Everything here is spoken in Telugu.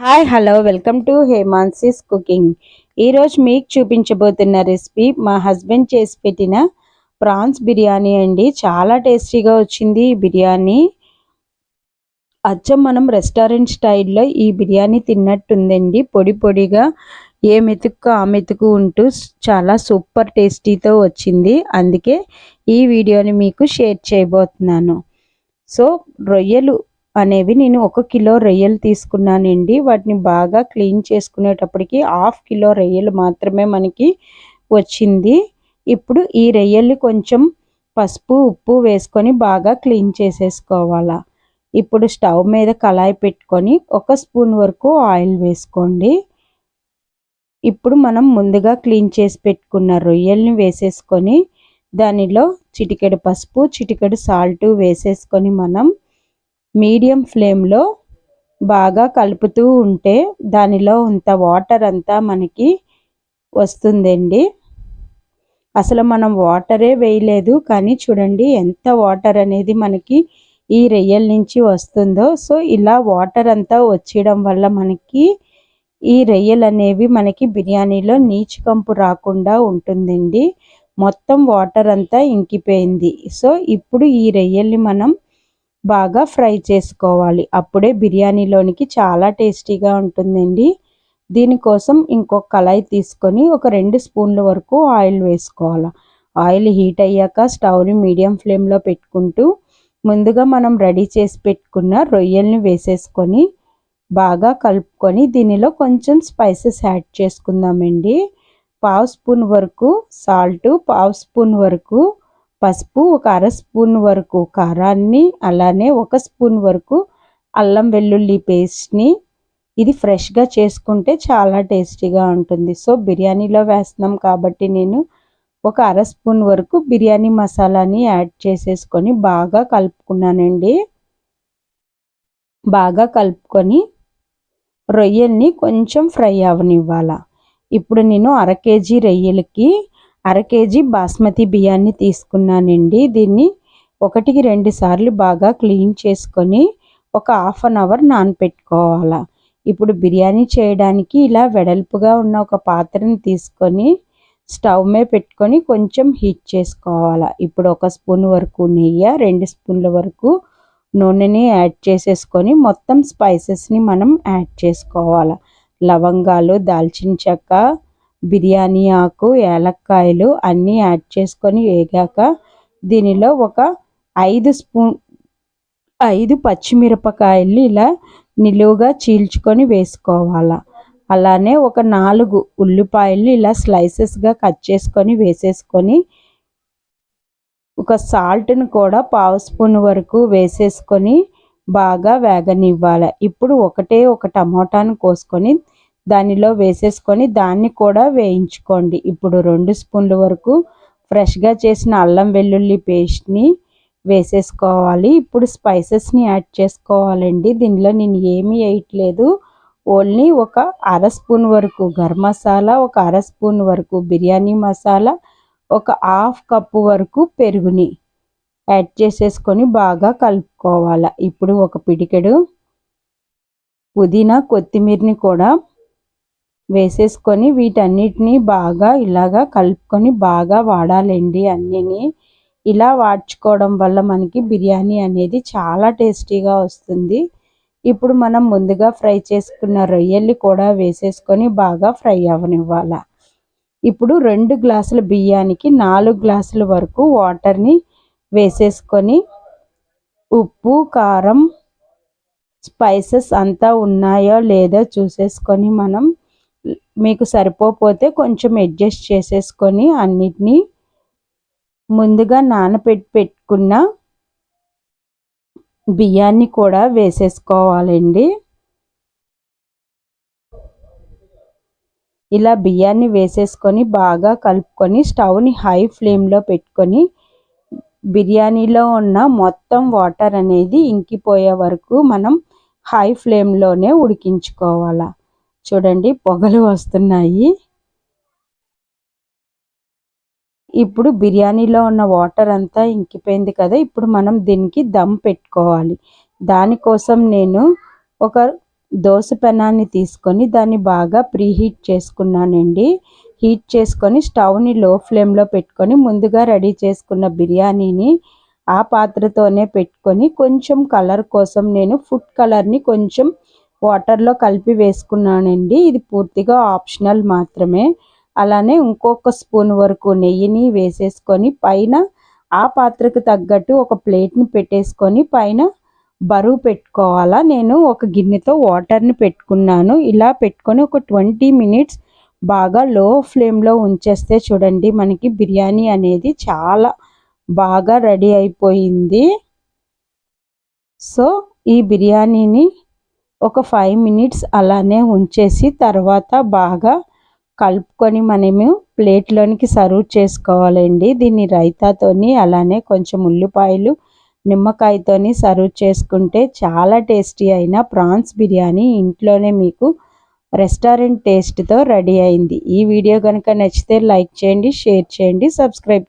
Hi hello welcome to Hemansi's cooking. ఈరోజు మీకు చూపించబోతున్న రెసిపీ మా హస్బెండ్ చేసి పెట్టిన ప్రాన్స్ బిర్యానీ అండి. చాలా టేస్టీగా వచ్చింది ఈ బిర్యానీ. అచ్చం మనం రెస్టారెంట్ స్టైల్లో ఈ బిర్యానీ తిన్నట్టుందండి. పొడి పొడిగా ఏ మెతుకు ఆ మెతుకు ఉంటూ చాలా సూపర్ టేస్టీతో వచ్చింది. అందుకే ఈ వీడియోని మీకు షేర్ చేయబోతున్నాను. సో రొయ్యలు అనేవి నేను ఒక కిలో రొయ్యలు తీసుకున్నానండి. వాటిని బాగా క్లీన్ చేసుకునేటప్పటికి హాఫ్ కిలో రొయ్యలు మాత్రమే మనకి వచ్చింది. ఇప్పుడు ఈ రొయ్యలు కొంచెం పసుపు ఉప్పు వేసుకొని బాగా క్లీన్ చేసేసుకోవాలా. ఇప్పుడు స్టవ్ మీద కళాయి పెట్టుకొని ఒక స్పూన్ వరకు ఆయిల్ వేసుకోండి. ఇప్పుడు మనం ముందుగా క్లీన్ చేసి పెట్టుకున్న రొయ్యల్ని వేసేసుకొని దానిలో చిటికెడు పసుపు చిటికెడు సాల్ట్ వేసేసుకొని మనం మీడియం ఫ్లేమ్లో బాగా కలుపుతూ ఉంటే దానిలో ఉంత వాటర్ అంతా మనకి వస్తుందండి. అసలు మనం వాటరే వేయలేదు కానీ చూడండి ఎంత వాటర్ అనేది మనకి ఈ రొయ్యల నుంచి వస్తుందో. సో ఇలా వాటర్ అంతా వచ్చేయడం వల్ల మనకి ఈ రొయ్యలు అనేవి మనకి బిర్యానీలో నీచుకంపు రాకుండా ఉంటుందండి. మొత్తం వాటర్ అంతా ఇంకిపోయింది. సో ఇప్పుడు ఈ రొయ్యల్ని మనం బాగా ఫ్రై చేసుకోవాలి. అప్పుడే బిర్యానీలోనికి చాలా టేస్టీగా ఉంటుందండి. దీనికోసం ఇంకొక కళాయి తీసుకొని ఒక రెండు స్పూన్ల వరకు ఆయిల్ వేసుకోవాలి. ఆయిల్ హీట్ అయ్యాక స్టవ్ని మీడియం ఫ్లేమ్లో పెట్టుకుంటూ ముందుగా మనం రెడీ చేసి పెట్టుకున్న రొయ్యల్ని వేసేసుకొని బాగా కలుపుకొని దీనిలో కొంచెం స్పైసెస్ యాడ్ చేసుకుందామండి. పావు స్పూన్ వరకు సాల్ట్ పావు స్పూన్ వరకు పసుపు ఒక అర స్పూన్ వరకు కారాన్ని అలానే ఒక స్పూన్ వరకు అల్లం వెల్లుల్లి పేస్ట్ని. ఇది ఫ్రెష్గా చేసుకుంటే చాలా టేస్టీగా ఉంటుంది. సో బిర్యానీలో వేస్తున్నాం కాబట్టి నేను ఒక అర స్పూన్ వరకు బిర్యానీ మసాలాని యాడ్ చేసేసుకొని బాగా కలుపుకున్నానండి. బాగా కలుపుకొని రొయ్యల్ని కొంచెం ఫ్రై అవనివ్వాల. ఇప్పుడు నేను అర కేజీ రొయ్యలకి అర కేజీ బాస్మతి బియ్యాన్ని తీసుకున్నానండి. దీన్ని ఒకటికి రెండు సార్లు బాగా క్లీన్ చేసుకొని ఒక హాఫ్ అన్ అవర్ నానపెట్టుకోవాలా. ఇప్పుడు బిర్యానీ చేయడానికి ఇలా వెడల్పుగా ఉన్న ఒక పాత్రని తీసుకొని స్టవ్ మీద పెట్టుకొని కొంచెం హీట్ చేసుకోవాలా. ఇప్పుడు ఒక స్పూన్ వరకు నెయ్యి రెండు స్పూన్ల వరకు నూనెని యాడ్ చేసేసుకొని మొత్తం స్పైసెస్ని మనం యాడ్ చేసుకోవాలి. లవంగాలు దాల్చిన చెక్క బిర్యానీ ఆకు ఏలక్కాయలు అన్నీ యాడ్ చేసుకొని వేగాక దీనిలో ఒక ఐదు స్పూన్ ఐదు పచ్చిమిరపకాయలు ఇలా నిలువుగా చీల్చుకొని వేసుకోవాలి. అలానే ఒక నాలుగు ఉల్లిపాయలు ఇలా స్లైసెస్గా కట్ చేసుకొని వేసేసుకొని ఒక సాల్ట్ని కూడా పావు స్పూన్ వరకు వేసేసుకొని బాగా వేగనివ్వాలి. ఇప్పుడు ఒకటే ఒక టమోటాను కోసుకొని దానిలో వేసేసుకొని దాన్ని కూడా వేయించుకోండి. ఇప్పుడు రెండు స్పూన్ల వరకు ఫ్రెష్గా చేసిన అల్లం వెల్లుల్లి పేస్ట్ని వేసేసుకోవాలి. ఇప్పుడు స్పైసెస్ని యాడ్ చేసుకోవాలండి. దీనిలో నేను ఏమీ వేయట్లేదు. ఓన్లీ ఒక అర స్పూన్ వరకు గరం మసాలా ఒక అర స్పూన్ వరకు బిర్యానీ మసాలా ఒక హాఫ్ కప్పు వరకు పెరుగుని యాడ్ చేసేసుకొని బాగా కలుపుకోవాలి. ఇప్పుడు ఒక పిడికెడు పుదీనా కొత్తిమీరని కూడా వేసేసుకొని వీటన్నిటిని బాగా ఇలాగా కలుపుకొని బాగా వాడాలండి అన్నిని. ఇలా వాడ్చుకోవడం వల్ల మనకి బిర్యానీ అనేది చాలా టేస్టీగా వస్తుంది. ఇప్పుడు మనం ముందుగా ఫ్రై చేసుకున్న రొయ్యల్ని కూడా వేసేసుకొని బాగా ఫ్రై అవ్వనివ్వాల ఇప్పుడు రెండు గ్లాసుల బియ్యానికి నాలుగు గ్లాసుల వరకు వాటర్ని వేసేసుకొని ఉప్పు కారం స్పైసెస్ అంతా ఉన్నాయో లేదో చూసేసుకొని మనం మీకు సరిపోతే కొంచెం అడ్జస్ట్ చేసేసుకొని అన్నిటినీ ముందుగా నానపెట్టి పెట్టుకున్న బియ్యాన్ని కూడా వేసేసుకోవాలండి. ఇలా బియ్యాన్ని వేసేసుకొని బాగా కలుపుకొని స్టవ్ని హై ఫ్లేమ్లో పెట్టుకొని బిర్యానీలో ఉన్న మొత్తం వాటర్ అనేది ఇంకిపోయే వరకు మనం హై ఫ్లేమ్లోనే ఉడికించుకోవాలి. చూడండి పొగలు వస్తున్నాయి. ఇప్పుడు బిర్యానీలో ఉన్న వాటర్ అంతా ఇంకిపోయింది కదా ఇప్పుడు మనం దీనికి దమ్ పెట్టుకోవాలి. దానికోసం నేను ఒక దోశ పెనాన్ని తీసుకొని దాన్ని బాగా ప్రీహీట్ చేసుకున్నానండి. హీట్ చేసుకొని స్టవ్ని లో ఫ్లేమ్లో పెట్టుకొని ముందుగా రెడీ చేసుకున్న బిర్యానీని ఆ పాత్రతోనే పెట్టుకొని కొంచెం కలర్ కోసం నేను ఫుడ్ కలర్ని కొంచెం వాటర్లో కలిపి వేసుకున్నానండి. ఇది పూర్తిగా ఆప్షనల్ మాత్రమే. అలానే ఇంకొక స్పూన్ వరకు నెయ్యిని వేసేసుకొని పైన ఆ పాత్రకు తగ్గట్టు ఒక ప్లేట్ని పెట్టేసుకొని పైన బరువు పెట్టుకోవాలా. నేను ఒక గిన్నెతో వాటర్ని పెట్టుకున్నాను. ఇలా పెట్టుకొని ఒక ట్వంటీ మినిట్స్ బాగా లో ఫ్లేమ్లో ఉంచేస్తే చూడండి మనకి బిర్యానీ అనేది చాలా బాగా రెడీ అయిపోయింది. సో ఈ బిర్యానీని ఒక ఫైవ్ మినిట్స్ అలానే ఉంచేసి తర్వాత బాగా కలుపుకొని మనము ప్లేట్లోనికి సర్వ్ చేసుకోవాలండి. దీన్ని రైతాతోని అలానే కొంచెం ఉల్లిపాయలు నిమ్మకాయతోని సర్వ్ చేసుకుంటే చాలా టేస్టీ అయిన ప్రాన్స్ బిర్యానీ ఇంట్లోనే మీకు రెస్టారెంట్ టేస్ట్తో రెడీ అయింది. ఈ వీడియో కనుక నచ్చితే లైక్ చేయండి షేర్ చేయండి సబ్స్క్రైబ్